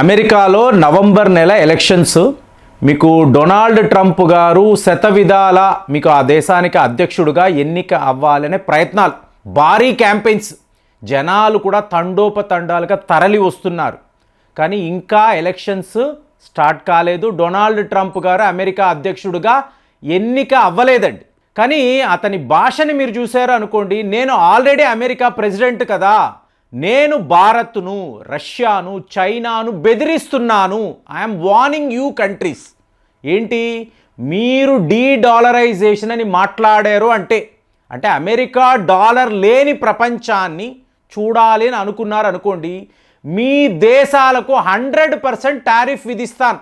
అమెరికాలో నవంబర్ నెల ఎలక్షన్స్. మీకు డొనాల్డ్ ట్రంప్ గారు శతవిధాల మీకు ఆ దేశానికి అధ్యక్షుడుగా ఎన్నిక అవ్వాలనే ప్రయత్నాలు. భారీ క్యాంపెయిన్స్. జనాలు కూడా తండోపతండాలుగా తరలి వస్తున్నారు. కానీ ఇంకా ఎలక్షన్స్ స్టార్ట్ కాలేదు. డొనాల్డ్ ట్రంప్ గారు అమెరికా అధ్యక్షుడుగా ఎన్నిక అవ్వలేదండి. కానీ అతని భాషని మీరు చూసారు అనుకోండి నేను ఆల్రెడీ అమెరికా ప్రెసిడెంట్ కదా. నేను భారత్ను రష్యాను చైనాను బెదిరిస్తున్నాను. ఐఎమ్ వార్నింగ్ యూ కంట్రీస్ ఏంటి? మీరు డీ డాలరైజేషన్ అని మాట్లాడారు అంటే అంటే అమెరికా డాలర్ లేని ప్రపంచాన్ని చూడాలి అని అనుకున్నారు అనుకోండి మీ దేశాలకు హండ్రెడ్ పర్సెంట్ టారిఫ్ విధిస్తాను.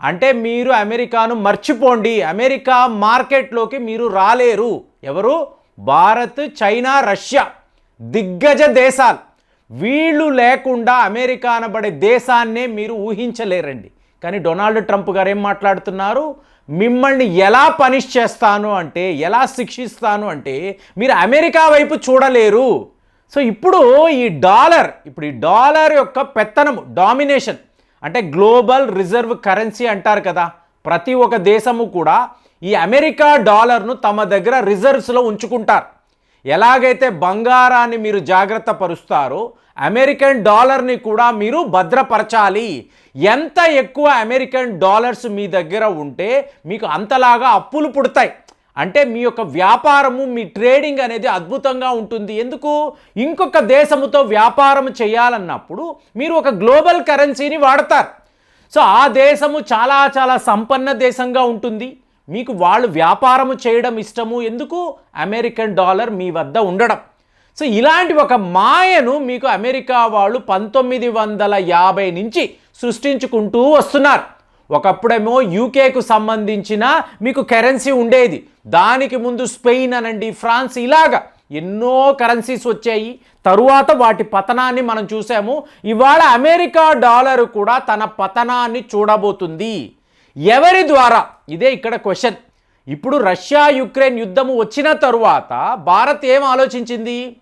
అంటే మీరు అమెరికాను మర్చిపోండి అమెరికా మార్కెట్లోకి మీరు రాలేరు. ఎవరు? Bharat China Russia. దిగ్గజ దేశాలు. వీళ్ళు లేకుండా అమెరికా అనబడే దేశాన్నే మీరు ఊహించలేరండి. కానీ డొనాల్డ్ ట్రంప్ గారు ఏం మాట్లాడుతున్నారు? మిమ్మల్ని ఎలా పనిష్ చేస్తాను అంటే ఎలా శిక్షిస్తాను అంటే మీరు అమెరికా వైపు చూడలేరు. సో ఇప్పుడు ఈ డాలర్ ఇప్పుడు ఈ డాలర్ యొక్క పెత్తనము డామినేషన్ అంటే గ్లోబల్ రిజర్వ్ కరెన్సీ అంటారు కదా ప్రతి ఒక్క దేశము కూడా ఈ అమెరికా డాలర్ను తమ దగ్గర రిజర్వ్స్లో ఉంచుకుంటారు. ఎలాగైతే బంగారాన్ని మీరు జాగ్రత్త పరుస్తారో అమెరికన్ డాలర్ని కూడా మీరు భద్రపరచాలి. ఎంత ఎక్కువ అమెరికన్ డాలర్స్ మీ దగ్గర ఉంటే మీకు అంతలాగా అప్పులు పుడతాయి. అంటే మీ యొక్క వ్యాపారము మీ ట్రేడింగ్ అనేది అద్భుతంగా ఉంటుంది. ఎందుకు? ఇంకొక దేశముతో వ్యాపారం చేయాలన్నప్పుడు మీరు ఒక గ్లోబల్ కరెన్సీని వాడతారు. సో ఆ దేశము చాలా చాలా సంపన్న దేశంగా ఉంటుంది. మీకు వాళ్ళు వ్యాపారము చేయడం ఇష్టము. ఎందుకు? అమెరికన్ డాలర్ మీ వద్ద ఉండడం. సో ఇలాంటి ఒక మాయను మీకు అమెరికా వాళ్ళు పంతొమ్మిది వందల యాభై నుంచి సృష్టించుకుంటూ వస్తున్నారు. ఒకప్పుడేమో యూకేకు సంబంధించిన మీకు కరెన్సీ ఉండేది. దానికి ముందు స్పెయిన్ అనండి ఫ్రాన్స్ ఇలాగా ఎన్నో కరెన్సీస్ వచ్చాయి. తరువాత వాటి పతనాన్ని మనం చూసాము. ఇవాళ అమెరికా డాలర్ కూడా తన పతనాన్ని చూడబోతుంది. ఎవరి ద్వారా? ఇదే ఇక్కడ క్వశ్చన్. ఇప్పుడు రష్యా యుక్రెయిన్ యుద్ధము వచ్చిన తరువాత భారత్ ఏం ఆలోచించింది?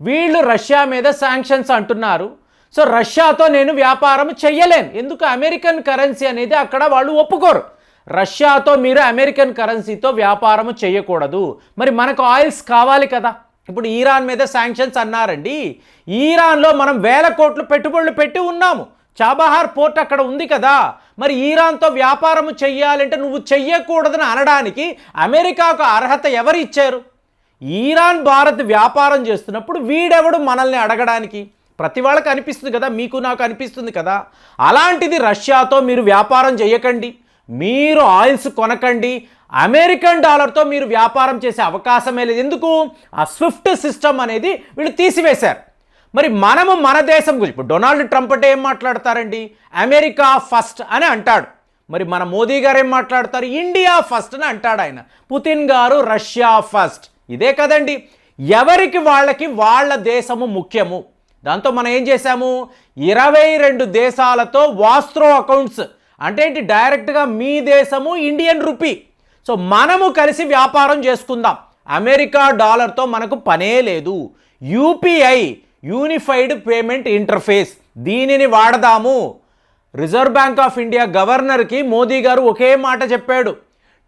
వీళ్ళు రష్యా మీద శాంక్షన్స్ అంటున్నారు. సో రష్యాతో నేను వ్యాపారం చెయ్యలేను. ఎందుకు? అమెరికన్ కరెన్సీ అనేది అక్కడ వాళ్ళు ఒప్పుకోరు. రష్యాతో మీరు అమెరికన్ కరెన్సీతో వ్యాపారం చేయకూడదు మరి మనకు ఆయిల్స్ కావాలి కదా. ఇప్పుడు ఈరాన్ మీద శాంక్షన్స్ అన్నారండి. ఈరాన్లో మనం వేల కోట్లు పెట్టుబడులు పెట్టి ఉన్నాము. చాబహార్ పోర్ట్ అక్కడ ఉంది కదా. మరి ఈరాన్తో వ్యాపారం చెయ్యాలంటే నువ్వు చెయ్యకూడదని అనడానికి అమెరికాకు అర్హత ఎవరు ఇచ్చారు? ఈరాన్ భారత్ వ్యాపారం చేస్తున్నప్పుడు వీడెవడు మనల్ని అడగడానికి? ప్రతి వాళ్ళకి అనిపిస్తుంది కదా మీకు నాకు అనిపిస్తుంది కదా. అలాంటిది రష్యాతో మీరు వ్యాపారం చేయకండి. మీరు ఆయిల్స్ కొనకండి. అమెరికన్ డాలర్తో మీరు వ్యాపారం చేసే అవకాశమే లేదు. ఎందుకు? ఆ స్విఫ్ట్ సిస్టమ్ అనేది వీళ్ళు తీసివేశారు. మరి మనము మన దేశం గురించి ఇప్పుడు డొనాల్డ్ ట్రంప్ అంటే ఏం మాట్లాడతారండి? అమెరికా ఫస్ట్ అని అంటాడు. మరి మన మోదీ గారు ఏం మాట్లాడతారు? ఇండియా ఫస్ట్ అని అంటాడు ఆయన. పుతిన్ గారు రష్యా ఫస్ట్. ఇదే కదండి. ఎవరికి వాళ్ళకి వాళ్ళ దేశము ముఖ్యము? దాంతో మనం ఏం చేశాము? ఇరవై రెండు దేశాలతో వాస్త్రో అకౌంట్స్ అంటే ఏంటి? డైరెక్ట్గా మీ దేశము ఇండియన్ రూపీ సో మనము కలిసి వ్యాపారం చేసుకుందాం. అమెరికా డాలర్తో మనకు పనే లేదు. యూపీఐ యూనిఫైడ్ పేమెంట్ ఇంటర్ఫేస్ దీనిని వాడదాము. రిజర్వ్ బ్యాంక్ ఆఫ్ ఇండియా గవర్నర్కి మోదీ గారు ఒకే మాట చెప్పాడు.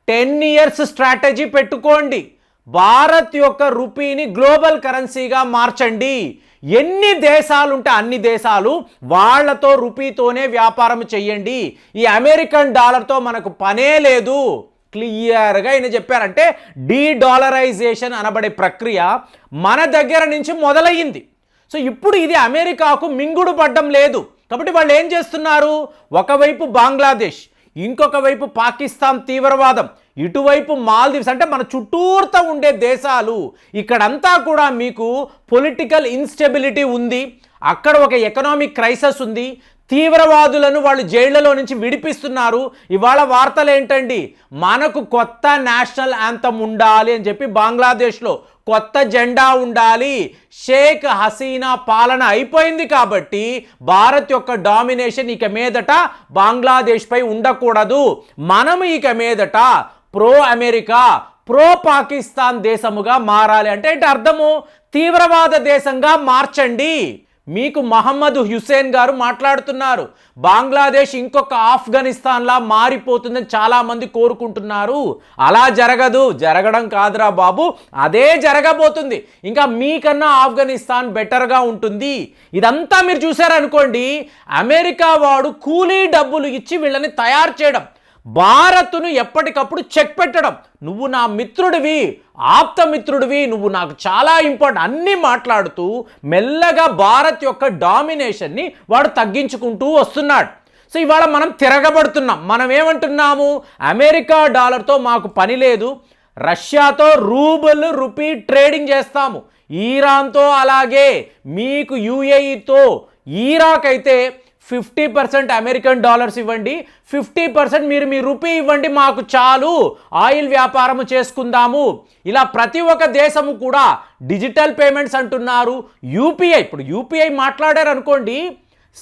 టెన్ ఇయర్స్ స్ట్రాటజీ పెట్టుకోండి. భారత్ యొక్క రూపీని గ్లోబల్ కరెన్సీగా మార్చండి. ఎన్ని దేశాలు ఉంటే అన్ని దేశాలు వాళ్ళతో రూపీతోనే వ్యాపారం చెయ్యండి. ఈ అమెరికన్ డాలర్తో మనకు పనే లేదు. క్లియర్గా ఆయన చెప్పారంటే డీ డాలరైజేషన్ అనబడే ప్రక్రియ మన దగ్గర నుంచి మొదలయ్యింది. సో ఇప్పుడు ఇది అమెరికాకు మింగుడు పడ్డం లేదు. కాబట్టి వాళ్ళు ఏం చేస్తున్నారు? ఒకవైపు బంగ్లాదేశ్ ఇంకొక వైపు పాకిస్తాన్ తీవ్రవాదం. ఇటువైపు మాల్దీవ్స్ అంటే మన చుట్టూర్త ఉండే దేశాలు. ఇక్కడంతా కూడా మీకు పొలిటికల్ ఇన్స్టెబిలిటీ ఉంది. అక్కడ ఒక ఎకనామిక్ క్రైసిస్ ఉంది. తీవ్రవాదులను వాళ్ళు జైళ్ళలో నుంచి విడిపిస్తున్నారు. ఇవాళ వార్తలు ఏంటండి? మనకు కొత్త నేషనల్ యాంథమ్ ఉండాలి అని చెప్పి బంగ్లాదేశ్లో కొత్త జెండా ఉండాలి. షేక్ హసీనా పాలన అయిపోయింది కాబట్టి భారత్ యొక్క డామినేషన్ ఇక మీదట బంగ్లాదేశ్పై ఉండకూడదు. మనం ఇక మీదట ప్రో అమెరికా ప్రో పాకిస్తాన్ దేశముగా మారాలి. అంటే ఏంటి అర్థము? తీవ్రవాద దేశంగా మార్చండి. మీకు మహమ్మద్ హుసేన్ గారు మాట్లాడుతున్నారు. బంగ్లాదేశ్ ఇంకొక ఆఫ్ఘనిస్తాన్లా మారిపోతుందని చాలామంది కోరుకుంటున్నారు. అలా జరగదు. జరగడం కాదురా బాబు. అదే జరగబోతుంది. ఇంకా మీకన్నా ఆఫ్ఘనిస్తాన్ బెటర్గా ఉంటుంది. ఇదంతా మీరు చూసారనుకోండి అమెరికా వాడు కూలీ డబ్బులు ఇచ్చి వీళ్ళని తయారు చేయడం. భారత్ను ఎప్పటికప్పుడు చెక్ పెట్టడం. నువ్వు నా మిత్రుడివి ఆప్తమిత్రుడివి నువ్వు నాకు చాలా ఇంపార్టెంట్ అన్నీ మాట్లాడుతూ మెల్లగా భారత్ యొక్క డామినేషన్ని వాడు తగ్గించుకుంటూ వస్తున్నాడు. సో ఇవాళ మనం తిరగబడుతున్నాం. మనం ఏమంటున్నాము? అమెరికా డాలర్తో మాకు పని లేదు. రష్యాతో రూబుల్ రూపీ ట్రేడింగ్ చేస్తాము. ఈరాన్తో అలాగే మీకు యూఏఈతో ఈరాక్ అయితే ఫిఫ్టీ పర్సెంట్ అమెరికన్ డాలర్స్ ఇవ్వండి. ఫిఫ్టీ పర్సెంట్ మీరు మీ రూపీ ఇవ్వండి మాకు చాలు. ఆయిల్ వ్యాపారము చేసుకుందాము. ఇలా ప్రతి ఒక్క దేశము కూడా డిజిటల్ పేమెంట్స్ అంటున్నారు. యూపీఐ ఇప్పుడు యూపీఐ మాట్లాడారు అనుకోండి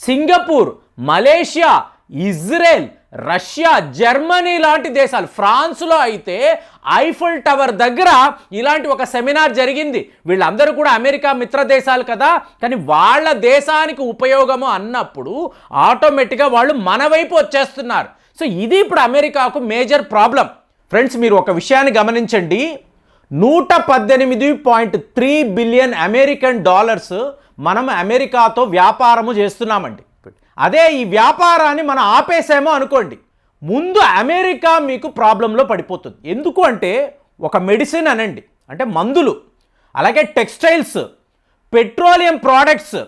Singapore Malaysia Israel Russia Germany లాంటి దేశాలు. ఫ్రాన్స్లో అయితే ఐఫుల్ టవర్ దగ్గర ఇలాంటి ఒక సెమినార్ జరిగింది. వీళ్ళందరూ కూడా అమెరికా మిత్ర దేశాలు కదా. కానీ వాళ్ళ దేశానికి ఉపయోగము అన్నప్పుడు ఆటోమేటిక్గా వాళ్ళు మన వైపు వచ్చేస్తున్నారు. సో ఇది ఇప్పుడు అమెరికాకు మేజర్ ప్రాబ్లం. ఫ్రెండ్స్ మీరు ఒక విషయాన్ని గమనించండి. నూట పద్దెనిమిది point three billion American dollars మనం అమెరికాతో వ్యాపారము చేస్తున్నామండి. అదే ఈ వ్యాపారాన్ని మనం ఆపేసామో అనుకోండి. ముందు అమెరికా మీకు ప్రాబ్లంలో పడిపోతుంది. ఎందుకు అంటే ఒక మెడిసిన్ అనండి. అంటే మందులు. అలాగే టెక్స్టైల్స్ పెట్రోలియం ప్రోడక్ట్స్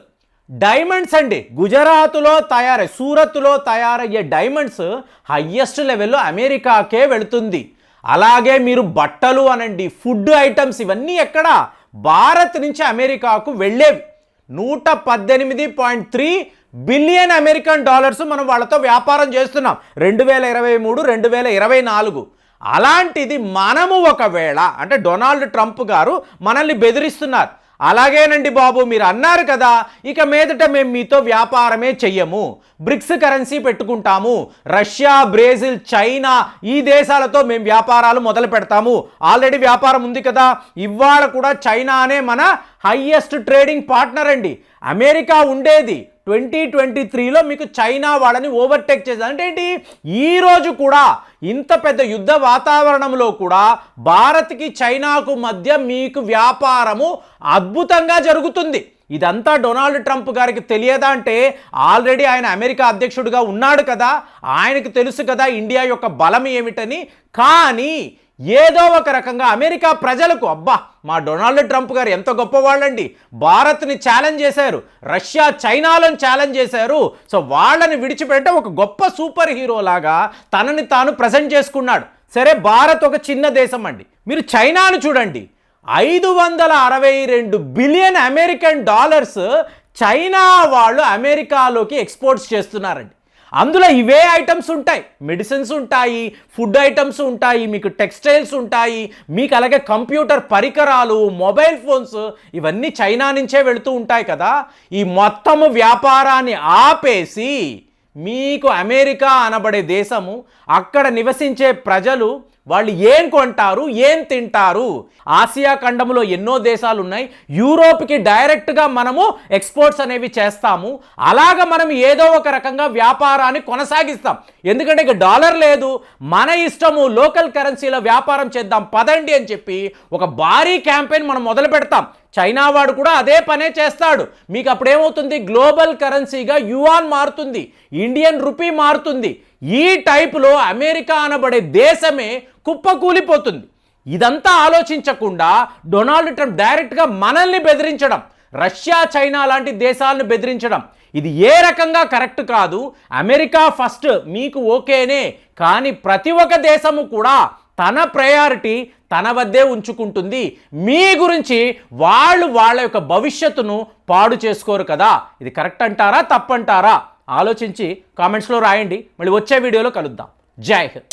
డైమండ్స్ అండి. గుజరాత్లో తయారై సూరత్లో తయారయ్యే డైమండ్స్ హయ్యెస్ట్ లెవెల్లో అమెరికాకే వెళుతుంది. అలాగే మీరు బట్టలు అనండి ఫుడ్ ఐటమ్స్ ఇవన్నీ ఎక్కడ? భారత్ నుంచి అమెరికాకు వెళ్ళేవి. నూట పద్దెనిమిది point three billion American dollars మనం వాళ్ళతో వ్యాపారం చేస్తున్నాం. రెండు వేల ఇరవై మూడు రెండు వేల ఇరవై నాలుగు. అలాంటిది మనము ఒకవేళ అంటే డొనాల్డ్ ట్రంప్ గారు మనల్ని బెదిరిస్తున్నారు. అలాగేనండి బాబు మీరు అన్నారు కదా ఇక మీదట మేము మీతో వ్యాపారమే చెయ్యము. బ్రిక్స్ కరెన్సీ పెట్టుకుంటాము. రష్యా బ్రెజిల్ చైనా ఈ దేశాలతో మేము వ్యాపారాలు మొదలు పెడతాము. ఆల్రెడీ వ్యాపారం ఉంది కదా ఇవాళ కూడా చైనానే మన హయ్యెస్ట్ ట్రేడింగ్ పార్ట్నర్ అండి. అమెరికా ఉండేది. ట్వంటీ ట్వంటీ త్రీలో మీకు చైనా వాళ్ళని ఓవర్టేక్ చేశారు. అంటే ఏంటి? ఈరోజు కూడా ఇంత పెద్ద యుద్ధ వాతావరణంలో కూడా భారత్కి చైనాకు మధ్య మీకు వ్యాపారము అద్భుతంగా జరుగుతుంది. ఇదంతా డొనాల్డ్ ట్రంప్ గారికి తెలియదా అంటే ఆల్రెడీ ఆయన అమెరికా అధ్యక్షుడిగా ఉన్నాడు కదా. ఆయనకు తెలుసు కదా ఇండియా యొక్క బలం ఏమిటని. కానీ ఏదో ఒక రకంగా అమెరికా ప్రజలకు అబ్బా మా డొనాల్డ్ ట్రంప్ గారు ఎంత గొప్పవాళ్ళండి. భారత్ని ఛాలెంజ్ చేశారు. రష్యా చైనాలను ఛాలెంజ్ చేశారు. సో వాళ్ళని విడిచిపెట్టడం ఒక గొప్ప సూపర్ హీరో లాగా తనని తాను ప్రజెంట్ చేసుకున్నాడు. సరే భారత్ ఒక చిన్న దేశం అండి. మీరు చైనాను చూడండి. ఐదు వందల అరవై రెండు బిలియన్ అమెరికన్ డాలర్స్ చైనా వాళ్ళు అమెరికాలోకి ఎక్స్పోర్ట్స్ చేస్తున్నారండి. అందులో ఇవే ఐటమ్స్ ఉంటాయి. మెడిసిన్స్ ఉంటాయి ఫుడ్ ఐటమ్స్ ఉంటాయి మీకు టెక్స్టైల్స్ ఉంటాయి మీకు అలాగే కంప్యూటర్ పరికరాలు మొబైల్ ఫోన్స్ ఇవన్నీ చైనా నుంచే వెళుతూ ఉంటాయి కదా. ఈ మొత్తము వ్యాపారాన్ని ఆపేసి మీకు అమెరికా అనబడే దేశము అక్కడ నివసించే ప్రజలు వాళ్ళు ఏం కొంటారు ఏం తింటారు? ఆసియా ఖండంలో ఎన్నో దేశాలు ఉన్నాయి యూరోప్కి డైరెక్ట్గా మనము ఎక్స్పోర్ట్స్ అనేవి చేస్తాము. అలాగ మనం ఏదో ఒక రకంగా వ్యాపారాన్ని కొనసాగిస్తాం. ఎందుకంటే ఇక డాలర్ లేదు. మన ఇష్టము లోకల్ కరెన్సీలో వ్యాపారం చేద్దాం పదండి అని చెప్పి ఒక భారీ క్యాంపెయిన్ మనం మొదలు పెడతాం. చైనా వాడు కూడా అదే పనే చేస్తాడు. మీకు అప్పుడేమవుతుంది? గ్లోబల్ కరెన్సీగా యువాన్ మారుతుంది. ఇండియన్ రూపీ మారుతుంది. ఈ టైపులో అమెరికా అనబడే దేశమే కుప్పకూలిపోతుంది ఇదంతా ఆలోచించకుండా డొనాల్డ్ ట్రంప్ డైరెక్ట్గా మనల్ని బెదిరించడం రష్యా చైనా లాంటి దేశాలను బెదిరించడం. ఇది ఏ రకంగా కరెక్ట్ కాదు? అమెరికా ఫస్ట్ మీకు ఓకేనే కానీ ప్రతి ఒక్క దేశము కూడా తన ప్రయారిటీ తన వద్దే ఉంచుకుంటుంది. మీ గురించి వాళ్ళు వాళ్ళ యొక్క భవిష్యత్తును పాడు చేసుకోరు కదా. ఇది కరెక్ట్ అంటారా? తప్పంటారా? ఆలోచించి కామెంట్స్లో రాయండి. మళ్ళీ వచ్చే వీడియోలో కలుద్దాం. జై హింద్.